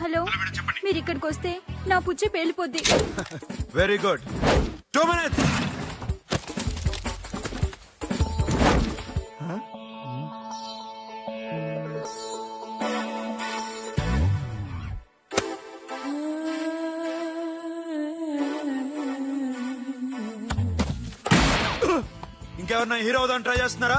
Hello మీరు ఇక్కడికి వస్తే నా పుచ్చి పేలిపోద్ది వెరీ గుడ్ టూ మినిట్స్ ఇంకెవరన్నా హీరో అవుదాన్ని ట్రై చేస్తున్నారా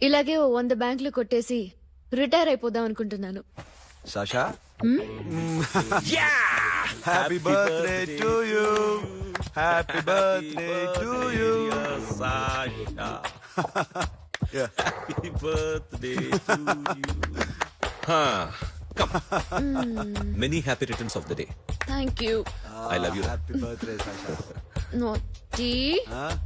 ఇలాగే ఓ వంద బ్యాంకులు కొట్టేసి రిటైర్ అయిపోదాం అనుకుంటున్నాను. Sasha? Happy birthday to you happy birthday to you many happy returns of the day thank you I love you happy birthday Sasha naughty Sasha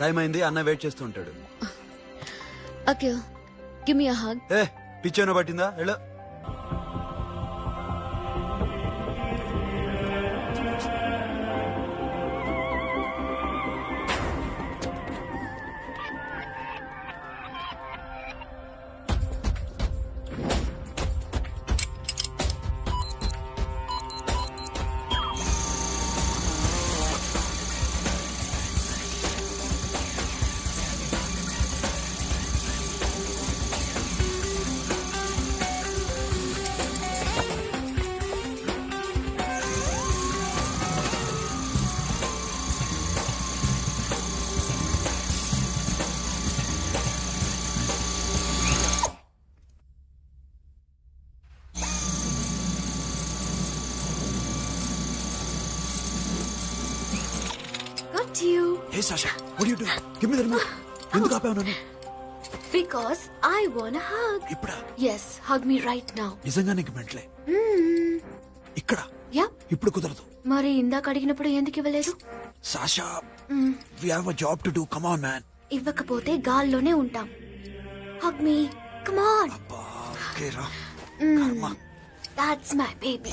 time అయింది అన్న వెయిట్ చేస్తూ ఉంటాడు. Akhil give me a hug ఏ పిచ్చేనో పట్టిందా? ఎలా you. Hey Sasha what you doing give me the remote ఎందుకు ఆపావు నన్ను? Because I want a hug. ఇప్పుడా? Yes, hug me right now. నిజంగా నీకు మెంట్లే? ఇక్కడ? Yeah. ఇప్పుడు కుదరదు. మరి ఇందాక అడిగినప్పుడు ఎందుకు ఇవ్వలేదు? Sasha we have a job to do come on man ఇవ్వకపోతే గాల్లోనే ఉంటాం. హగ్ మీ కమ్ ఆన్ అబ్బా ఓకే రా. Mm. కర్మ. దాట్స్ మై బేబీ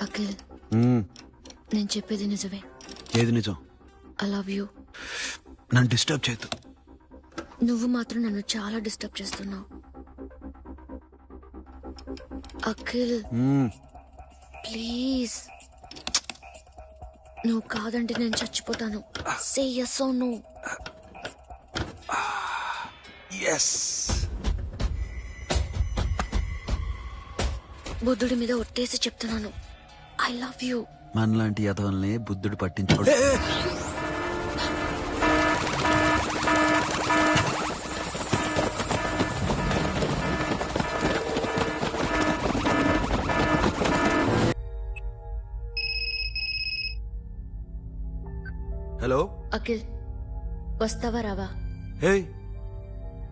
అఖిల్ మ్మ్. నేను చెప్పేది నిజమే ఏది నిజం ఐ లవ్ యూ నన్ను డిస్టర్బ్ చేయొద్దు. నువ్వు మాత్రం నన్ను చాలా డిస్టర్బ్ చేస్తున్నావు. అఖిల్. ప్లీజ్. నువ్వు కాదంటే నేను చచ్చిపోతాను. Say yes or no yes బుద్ధుడి మీద ఒట్టేసి చెప్తున్నాను. ఐ లవ్ యూ మనలాంటి యథవల్ని బుద్ధుడు పట్టించుకోడు. వస్తావా రావా? హే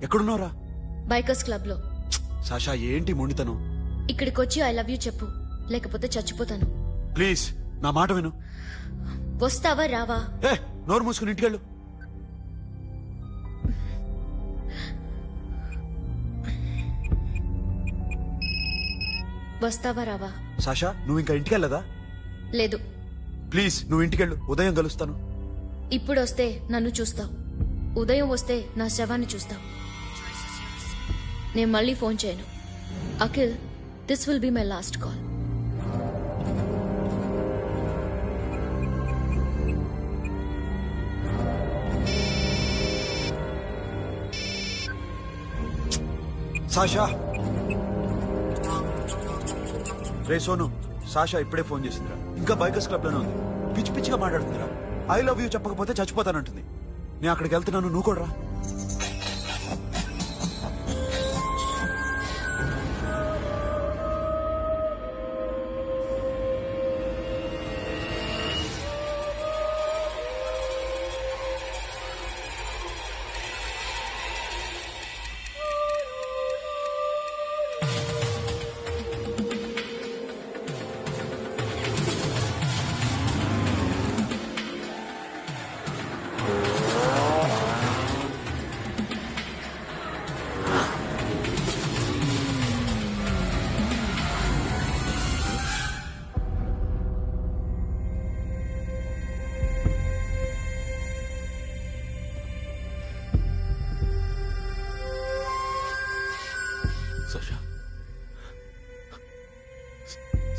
ఎక్కడున్నారా బైకర్స్ క్లబ్లో సాషా ఏంటి మొండితనం? ఇక్కడికి వచ్చి ఐ లవ్ యూ చెప్పు లేకపోతే చచ్చిపోతాను. ప్లీజ్ నా మాట విను. వస్తావా రావా? ఏ నోరు మూసుకుని ఇంటికెళ్ళు. వస్తావా రావా? సాషా నువ్వు ఇంకా ఇంటికెళ్ళదా? లేదు. ప్లీజ్ నువ్వు ఇంటికెళ్ళు ఉదయం కలుస్తాను. ఇప్పుడు వస్తే నన్ను చూస్తావు. ఉదయం వస్తే నా శవాన్ని చూస్తావు. నేను మళ్ళీ ఫోన్ చేయను. Akhil this will be my last call Sasha. Ray Sonu Sasha ఇప్పుడే ఫోన్ చేసిందిరా. ఇంకా బైకర్స్ క్లబ్లోనే ఉంది. పిచ్చి పిచ్చిగా మాట్లాడుతుందిరా. ఐ లవ్ యూ చెప్పకపోతే చచ్చిపోతానంటుంది. నేను అక్కడికి వెళ్తున్నాను. నువ్వు కూడా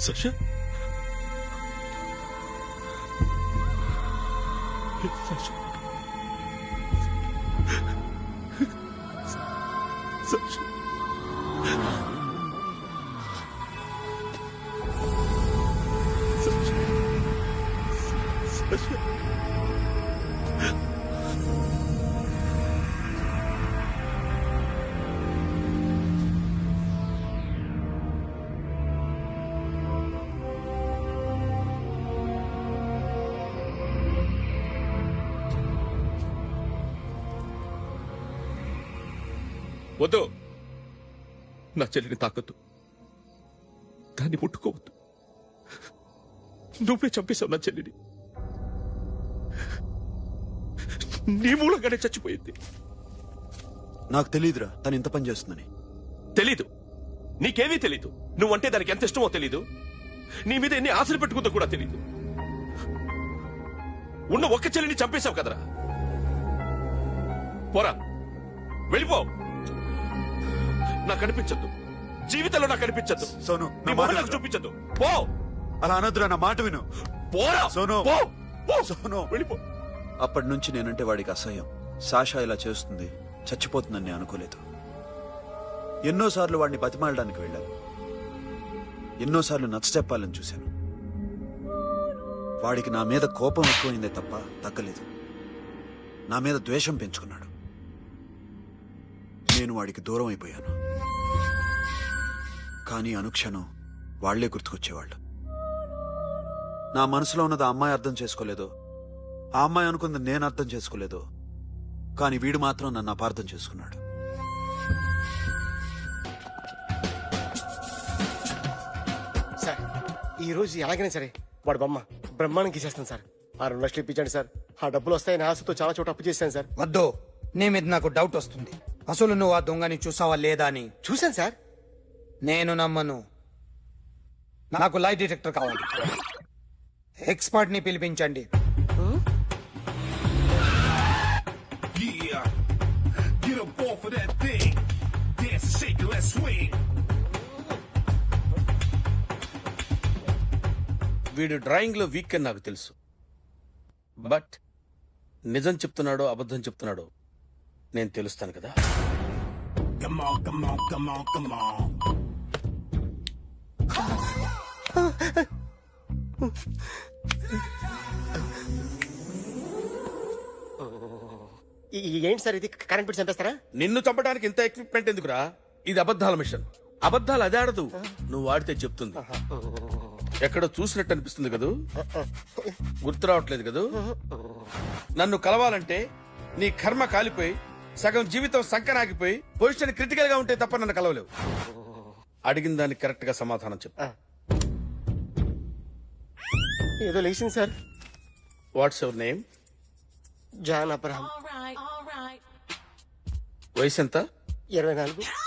రా సషా వద్దు. నా చెల్లిని తాకద్దు. దాన్ని ముట్టుకోవద్దు. నువ్వే చంపేశావు నా చెల్లిని. నీ మూలంగానే చచ్చిపోయింది. నాకు తెలియదురా తను ఇంత పని చేస్తుందని. తెలీదు. నీకేమీ తెలీదు. నువ్వంటే దానికి ఎంత ఇష్టమో తెలీదు. నీ మీద ఎన్ని ఆశలు పెట్టుకుందో కూడా తెలీదు. ఉన్న ఒక్క చెల్లిని చంపేశావు కదరా. పోరా. వెళ్ళిపో. నాకు కనిపించద్దు జీవితంలో నాకు కనిపించద్దు సోను, నీ మొహం నాకు. చూపించద్దు. పో! అలా అనొద్దురా నా మాట విను. పోరా! సోను. పో! పో. సోను. వెళ్ళిపో. అప్పటి నుంచి నేనంటే వాడికి అసహ్యం. సాషా ఇలా చేస్తుంది. చచ్చిపోతుందని నేను అనుకోలేదు. ఎన్నోసార్లు వాడిని బతిమాలడానికి వెళ్ళాను. ఎన్నోసార్లు నచ్చ చెప్పాలని చూశాను. వాడికి నా మీద కోపం ఎక్కువైందే తప్ప తగ్గలేదు. నా మీద ద్వేషం పెంచుకున్నాడు. నేను వాడికి దూరం అయిపోయాను. కానీ అనుక్షణం వాళ్ళే గుర్తుకొచ్చేవాళ్ళు. నా మనసులో ఉన్నది ఆ అమ్మాయి అర్థం చేసుకోలేదో. ఆ అమ్మాయి అనుకుంది నేను అర్థం చేసుకోలేదు. కానీ వీడు మాత్రం నన్ను అపార్థం చేసుకున్నాడు. సార్ ఈ రోజు ఎలాగైనా సరే వాడు బొమ్మ బ్రహ్మాండం గీసేస్తాను సార్. ఆ రెండు లక్షలు ఇప్పించండి సార్. ఆ డబ్బులు వస్తాయని ఆశతో చాలా చోట అప్పు చేశాను సార్. వద్దు. నీ మీద నాకు డౌట్ వస్తుంది. అసలు నువ్వు ఆ దొంగని చూసావా లేదా అని చూశాను సార్ నేను నమ్మను నాకు లైట్ డిటెక్టర్ కావాలి ఎక్స్పర్ట్ని పిలిపించండి Yeah, get up off of that thing. Dance and shake it, let's swing. వీడు డ్రాయింగ్లో వీక్ అని నాకు తెలుసు బట్ నిజం చెప్తున్నాడో అబద్ధం చెప్తున్నాడో నేను తెలుస్తాను కదా. ఈ- ఏంటి సార్ ఇది? కరెంట్ బిల్ చంపేస్తారా? నిన్ను చంపడానికి ఇంత ఎక్విప్మెంట్ ఎందుకురా? ఇది అబద్ధాల మిషన్. అబద్ధాలు అదే ఆడదు. నువ్వు వాడితే చెప్తుంది. ఎక్కడో చూసినట్టు అనిపిస్తుంది కదూ? గుర్తు రావట్లేదు కదూ? నన్ను కలవాలంటే నీ కర్మ కాలిపోయి సగం జీవితం సంకనాగిపోయి పొజిషన్ క్రిటికల్గా ఉంటే తప్ప నన్ను కలవలేవు. అడిగిన దానికి కరెక్ట్గా సమాధానం చెప్పు. ఏదో లేచింది sir. What's your name John Abraham. వయసు ఎంత? ఇరవై నాలుగు.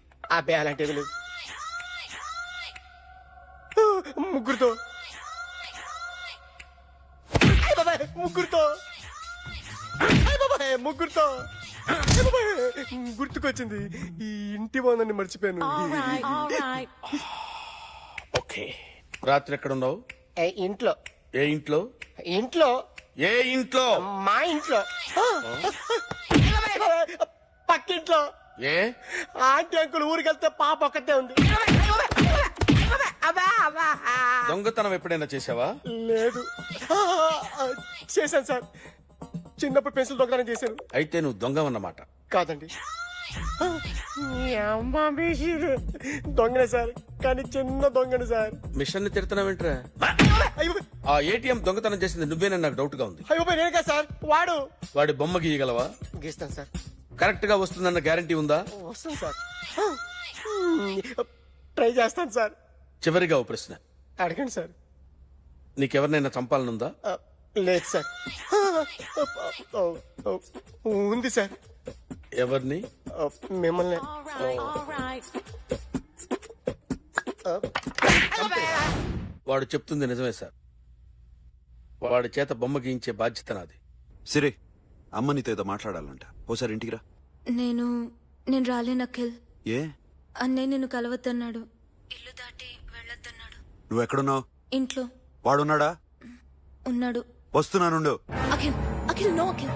అబ్బే అలాంటివి లేవు ముగ్గురుతో. ముగ్గురుతో. ముగ్గురుతో. గుర్తుకొచ్చింది. ఈ ఇంటి బాగుందని మర్చిపోయాను. ఓకే. రాత్రి ఎక్కడ ఉన్నావు ఏ, ఇంట్లో. ఏ ఇంట్లో? ఇంట్లో. ఏ ఇంట్లో? మా ఇంట్లో. పక్కింట్లో. ఏ? ఆంటీ అంకుల్ ఊరికి వెళ్తే పాప ఒక్కతే ఉంది. దొంగతనం ఎప్పుడైనా చేసావా లేదు. చేశాను సార్. చిన్నప్పుడు పెన్సిల్ దొంగతనం చేశాను. అయితే నువ్వు దొంగవన్నమాట. కాదండి. మీ అమ్మ బీసీలు. దొంగనే సార్. కానీ చిన్న దొంగని సార్. మిషన్ని తిడుతున్నావేంట్రా అయ్యో. ఆ ఏటీఎం దొంగతనం చేసింది నువ్వేనని నాకు డౌట్గా ఉంది. అయ్యో నేను కదా సార్. వాడు. వాడి బొమ్మ గీయగలవా? గీస్తాను సార్. కరెక్ట్గా వస్తుందన్న గ్యారంటీ ఉందా? వస్తాను సార్. ట్రై చేస్తాను సార్. చివరిగా ఓ ప్రశ్న. అడగండి సార్. నీకెవరినైనా చంపాలనుందా? ఆ, లేదు సార్. ఉంది సార్. ఎవరిని? ఆ, మిమ్మల్ని. వాడు చెప్తుంది నిజమే సార్. వాడి చేత బొమ్మ గీయించే బాధ్యత నాది. సిరే అమ్మ నీతో ఏదో మాట్లాడాలంట. ఓసారి ఇంటికి రా. నేను నేను రాలేను అఖిల్ ఏ? అన్నయ్య నిన్ను కలవద్దన్నాడు. ఇల్లు దాటి వెళ్ళొద్దన్నాడు. నువ్వు ఎక్కడున్నావు? ఇంట్లో. వాడున్నాడా? ఉన్నాడు. వస్తున్నానుండు అఖిల్ అఖిల్ నో అఖిల్.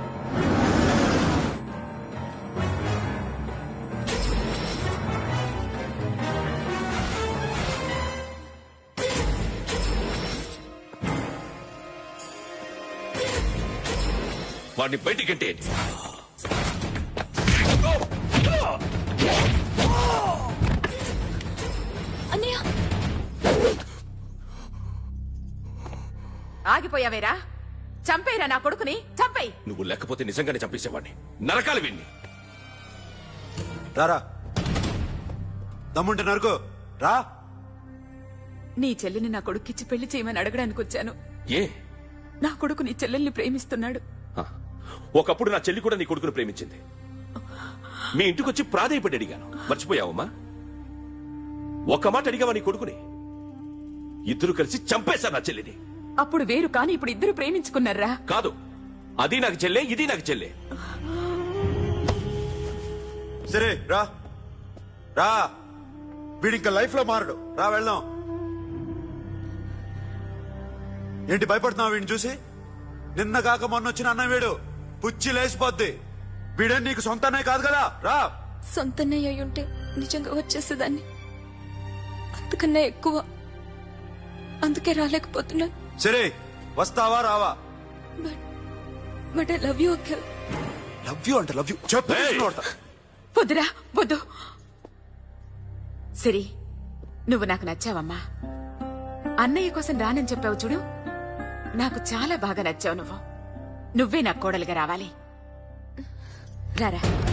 వాడిని బయటికి అంటే అన్నయ్య. ఆగిపోయావేరా? చంపేరా నా కొడుకుని? చంపేయి. నువ్వు లేకపోతే నిజంగానే చంపేసేవాడిని. నరకాలి విన్ని రారా. దమ్ముంటే నరుకు. రా. నీ చెల్లిని నా కొడుక్కిచ్చి పెళ్ళి చేయమని అడగడానికి వచ్చాను ఏ? నా కొడుకు నీ చెల్లెల్ని ప్రేమిస్తున్నాడు. ఆ, ఒకప్పుడు నా చెల్లి కూడా నీ కొడుకును ప్రేమించింది. మీ ఇంటికి వచ్చి ప్రాధేయపడి అడిగాను. మర్చిపోయావమ్మా? ఒక మాట అడిగావా నీ కొడుకుని? ఇద్దరు కలిసి చంపేశారు నా చెల్లిని. అప్పుడు వేరు కాని ఇప్పుడు ఇద్దరు ప్రేమించుకున్నారా? కాదు. అది నాకు చెల్లే ఇది నాకు చెల్లే. సరే రా. రా. వీడి ఇంకా లైఫ్లో మారడు. రా వెళ్దాం. ఏంటి భయపడుతున్నావు వీడిని చూసి? నిన్న కాక మొన్న వచ్చిన అన్న వీడు. పుచ్చి లేసిపోద్ది వీడే నీకు సొంతనే కాదు కదా? రా. సొంతన్నయ్య అయి ఉంటే నిజంగా వచ్చేసేదాన్ని. అంతకన్నా ఎక్కువ. అందుకే రాలేకపోతున్నాను. సరే వస్తావా రావా? But but I love you Akhil love you అంటే లవ్ యూ. చెప్పు. వద్దురా వద్దు. సిరి నువ్వు నాకు నచ్చావమ్మా. అన్నయ్య కోసం రానని చెప్పావు చూడు. నాకు చాలా బాగా నచ్చావు నువ్వు. నువ్వే నా కోడలుగా రావాలి. రారా.